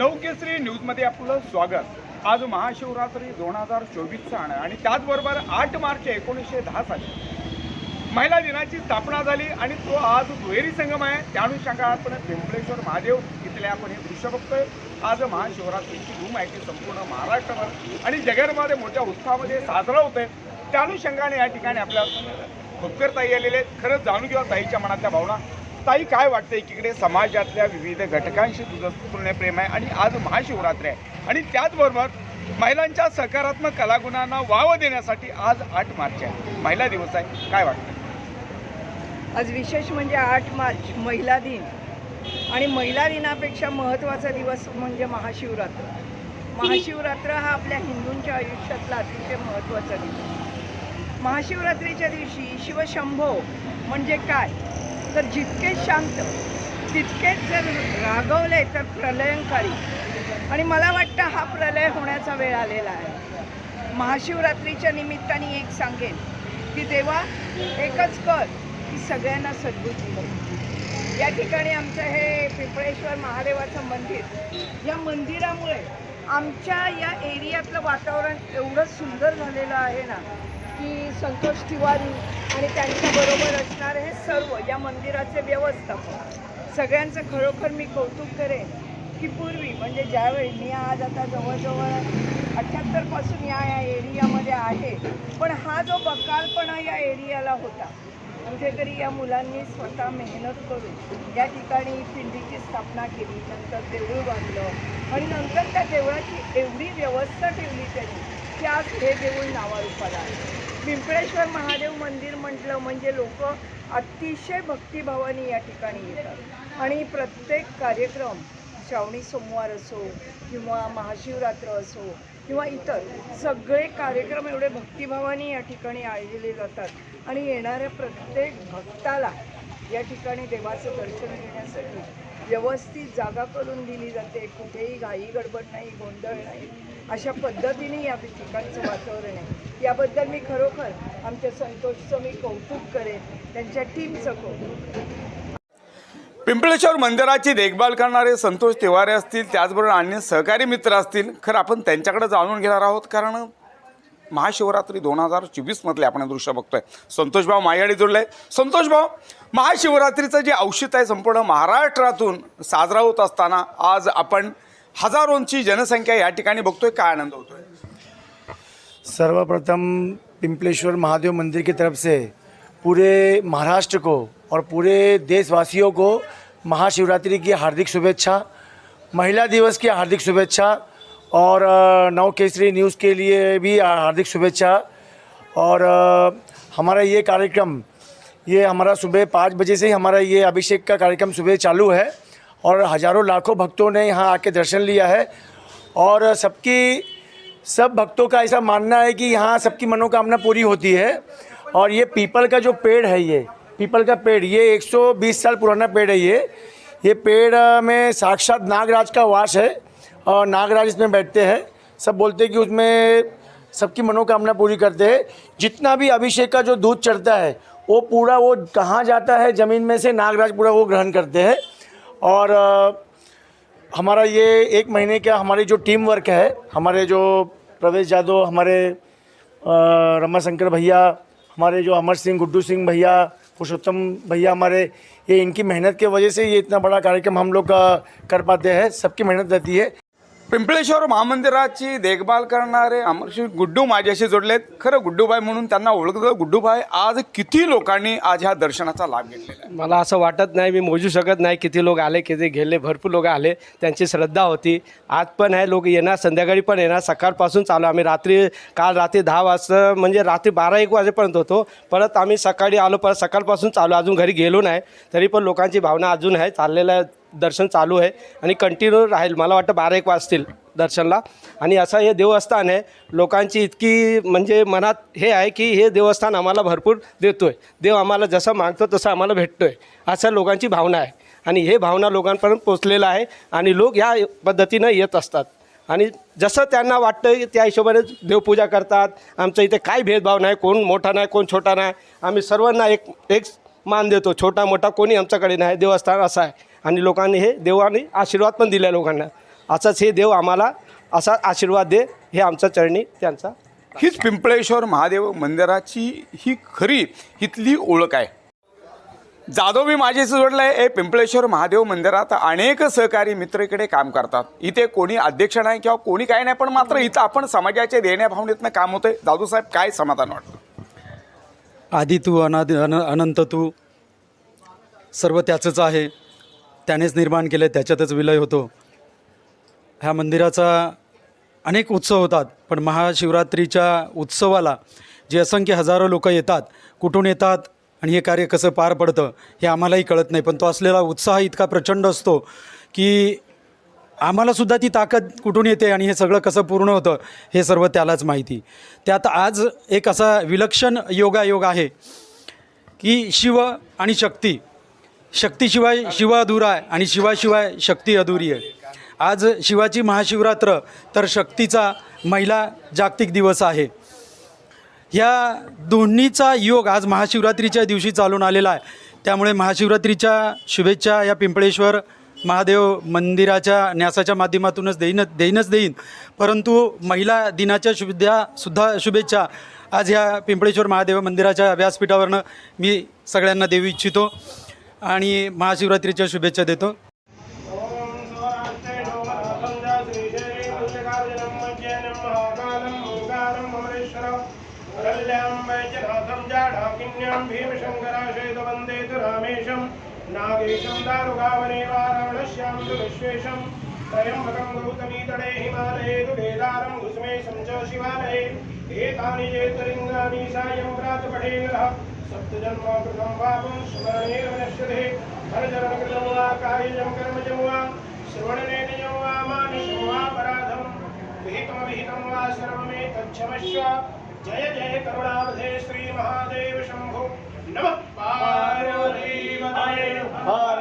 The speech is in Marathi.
नवकेसरी न्यूजमध्ये आपलं स्वागत. आज महाशिवरात्री दोन हजार चोवीसचा सण आणि त्याचबरोबर आठ मार्च एकोणीसशे दहा साली. महिला दिनाची स्थापना झाली आणि तो आज दुहेरी संगम आहे. त्या अनुषंगाने आपण पिंपळेश्वर महादेव इथले आपण हे दृश्य बघतोय. आज महाशिवरात्रीची धूम आहे की संपूर्ण महाराष्ट्रभर आणि जगेरमध्ये मोठ्या उत्साहामध्ये साजरा होतोय. त्या अनुषंगाने या ठिकाणी आपल्या भक्कर ताई आलेले आहेत. खरंच जाणून घेऊया ताईच्या मनातल्या भावना. ताई काय वाटतं? एकीकडे समाजातल्या विविध घटकांशी तुझं तुलने प्रेम आहे आणि आज महाशिवरात्री आहे. आणि त्याचबरोबर महिलांच्या सकारात्मक कलागुणांना वाव देण्यासाठी आज आठ मार्च आहे. महिला दिवस आहे. काय वाटतं? आज विशेष म्हणजे आठ मार्च महिला दिन. आणि महिला दिनापेक्षा महत्त्वाचा दिवस म्हणजे महाशिवरात्र. महाशिवरात्र हा आपल्या हिंदूंच्या आयुष्यातला अतिशय महत्त्वाचा दिवस. महाशिवरात्रीच्या दिवशी शिवशंभो म्हणजे काय? तर जितके शांत तितकेच जर रागवले तर प्रलयंकारी. आणि मला वाटतं हा प्रलय होण्याचा वेळ आलेला आहे. महाशिवरात्रीच्या निमित्ताने एक सांगेन की देवा एकच कर की सगळ्यांना सद्बुद्धी या ठिकाणी आमचं हे पिंपळेश्वर महादेवाचं मंदिर या मंदिरामुळे आमच्या या एरियातलं वातावरण एवढं सुंदर झालेलं आहे ना की संतोष तिवारी आणि त्यांच्याबरोबर असणारे हे सर्व या मंदिराचे व्यवस्थापक. सगळ्यांचं खरोखर मी कौतुक करेन की पूर्वी म्हणजे ज्यावेळी मी आज आता जवळजवळ अठ्ठ्याहत्तरपासून या या एरियामध्ये आहे पण हा जो बकालपणा या एरियाला होता कुठेतरी या मुलांनी स्वतः मेहनत करून या ठिकाणी पिंडीची स्थापना केली नंतर देऊळ बांधलं आणि नंतर त्या देवळाची एवढी व्यवस्था ठेवली त्यांनी. की हे देऊळ नावारूपाला आहे पिंपळेश्वर महादेव मंदिर म्हटलं म्हणजे लोक अतिशय भक्तिभावाने या ठिकाणी येतात. आणि प्रत्येक कार्यक्रम श्रावणी सोमवार असो किंवा महाशिवरात्र असो किंवा इतर सगळे कार्यक्रम एवढे भक्तिभावाने या ठिकाणी आयोजले जातात. आणि येणाऱ्या प्रत्येक भक्ताला या ठिकाणी देवाचं दर्शन घेण्यासाठी व्यवस्थित जागा करून दिली जाते. कुठेही घाई गडबड नाही गोंधळ नाही. अशा पद्धतीने या ठिकाणचं वातावरण आहे. याबद्दल मी खरोखर आमच्या संतोषचं मी कौतुक करेन. त्यांच्या टीमचं कौतुक. पिंपळेश्वर मंदिराची देखभाल करणारे संतोष तिवारे असतील त्याचबरोबर अन्य सहकारी मित्र असतील खरं आपण त्यांच्याकडे जाणून घेणार आहोत. कारण महाशिवरात्री दोन हजार चोवीसमधले आपण दृश्य बघतोय. संतोषभाऊ मायाडी जोडले संतोष संतोषभाऊ महाशिवरात्रीचं जे औषध आहे संपूर्ण महाराष्ट्रातून साजरा होत असताना आज आपण हजारोंची जनसंख्या या ठिकाणी बघतोय. काय आनंद होतोय? सर्वप्रथम पिंपलेश्वर महादेव मंदिर की तरफ से पूरे महाराष्ट्र को और पूरे देशवासियों को महाशिवरात्रि की हार्दिक शुभेच्छा महिला दिवस की हार्दिक शुभेच्छा और नव केसरी न्यूज़ के लिए भी हार्दिक शुभेच्छा। और हमारा ये कार्यक्रम, ये हमारा सुबह पाँच बजे से ही हमारा ये अभिषेक का कार्यक्रम सुबह चालू है। और हज़ारों लाखों भक्तों ने यहाँ आके दर्शन लिया है। और सबकी, सब भक्तों का ऐसा मानना है कि यहाँ सबकी मनोकामना पूरी होती है। और ये पीपल का जो पेड़ है ये, पीपल का पेड़, ये 120 साल पुराना पेड़ है ये। ये पेड़ में साक्षात नागराज का वास है। और नागराज इसमें बैठते हैं। सब बोलते हैं कि उसमें सबकी मनोकामना पूरी करते हैं। जितना भी अभिषेक का जो दूध चढ़ता है वो पूरा वो कहाँ जाता है? ज़मीन में से नागराज पूरा वो ग्रहण करते हैं। और हमारा ये एक महीने का हमारी जो टीम वर्क है हमारे जो प्रवेश यादव हमारे अ, रमाशंकर भैया हमारे जो अमर सिंह गुड्डू सिंह भैया पुरुषोत्तम भैया हमारे ये इनकी मेहनत के वजह से ये इतना बड़ा कार्यक्रम हम लोग का कर पाते हैं। सबकी मेहनत रहती है। पिंपळेश्वर महामंदिराची देखभाल करणारे अमरशी गुड्डू माझ्याशी जोडलेत. खरं गुड्डूबाई म्हणून त्यांना ओळखलं गुड्डूबाई आज किती लोकांनी आज ह्या दर्शनाचा लाभ घेतलेला आहे? मला असं वाटत नाही मी मोजू शकत नाही किती लोक आले किती गेले भरपूर लोक आले. त्यांची श्रद्धा होती. आज पण आहे लोक येणार संध्याकाळी पण येणार सकाळपासून चालू आम्ही रात्री काल रात्री दहा वाजता म्हणजे रात्री बारा एक वाजेपर्यंत होतो. परत आम्ही सकाळी आलो परत सकाळपासून चालू अजून घरी गेलो नाही. तरी पण लोकांची भावना अजून आहे. चाललेलं आहे. दर्शन चालू आहे आणि कंटिन्यू राहील. मला वाटतं बारा एक वाजतील दर्शनला. आणि असं हे देवस्थान आहे. लोकांची इतकी म्हणजे मनात हे आहे की हे देवस्थान आम्हाला भरपूर देतो आहे देव आम्हाला जसं मागतो तसं आम्हाला भेटतो आहे असं लोकांची भावना आहे. आणि हे भावना लोकांपर्यंत पोचलेलं आहे आणि लोक ह्या पद्धतीनं येत असतात. आणि जसं त्यांना वाटतं त्या हिशोबाने देवपूजा करतात. आमचं इथे काय भेदभाव नाही. कोण मोठा नाही कोण छोटा नाही. आम्ही सर्वांना एक एक मान देतो. छोटा मोठा कोणी आमच्याकडे नाही. देवस्थान असं आहे. आणि लोकांनी हे देवाने आशीर्वाद पण दिला लोकांना. असाच हे देव आम्हाला असा आशीर्वाद दे हे आमच्या चरणी त्यांचा. हीच पिंपळेश्वर महादेव मंदिराची ही खरी इथली ओळख आहे. जाधव मी माझे जोडलं आहे हे पिंपळेश्वर महादेव मंदिरात अनेक सहकारी मित्र इकडे काम करतात. इथे कोणी अध्यक्ष नाही किंवा कोणी काही नाही पण मात्र इथं आपण समाजाच्या देण्या भावनेतनं काम होतंय. जाधव साहेब काय समाधान वाटतं? आधी तू अनादि अन अनंत तू सर्व त्याचंच आहे. त्यानेच निर्माण केलं त्याच्यातच विलय होतो. ह्या मंदिराचा अनेक उत्सव होतात पण महाशिवरात्रीच्या उत्सवाला जे असंख्य हजारो लोक येतात कुठून येतात आणि हे कार्य कसं पार पडतं हे आम्हालाही कळत नाही. पण तो असलेला उत्साह इतका प्रचंड असतो की आम्हालासुद्धा ती ताकद कुठून येते आणि हे सगळं कसं पूर्ण होतं हे सर्व त्यालाच माहिती. त्यात आज एक असा विलक्षण योगायोग आहे की शिव आणि शक्ती शक्तीशिवाय शिव अधुरा आहे आणि शिवाशिवाय शक्ती अधुरी आहे. आज शिवाची महाशिवरात्र तर शक्तीचा महिला जागतिक दिवस आहे. ह्या दोन्हीचा योग आज महाशिवरात्रीच्या दिवशी चालून आलेला आहे. त्यामुळे महाशिवरात्रीच्या शुभेच्छा या पिंपळेश्वर महादेव मंदिराच्या न्यासाच्या माध्यमातूनच देईन देईनच देईन. परंतु महिला दिनाच्या शुभेच्छा सुद्धा शुभेच्छा आज ह्या पिंपळेश्वर महादेव मंदिराच्या व्यासपीठावरनं मी सगळ्यांना देऊ इच्छितो. आणि महाशिवरात्रीच्या शुभेच्छा देतो नागेशं दारुगावनेवारावणश्यां तु विश्वेशं त्रयम्बकं गौतमी तडे हिमालये तु केदारं कुसुमेशं च शिवालये एतानि चेतलिङ्गानि सायं प्रातपठेनः सप्तजन्माकृतं पापं स्मरणेन विनश्यते हरजनकृतं वा कार्यजं कर्मजं वा श्रवणनेन जं वा मानसं वा पराधं विहितमविहितं वा सर्वमेतच्छमस्व जय जय करुणावधे श्रीमहादेव शम्भो नमः। पार्वतीपतये हर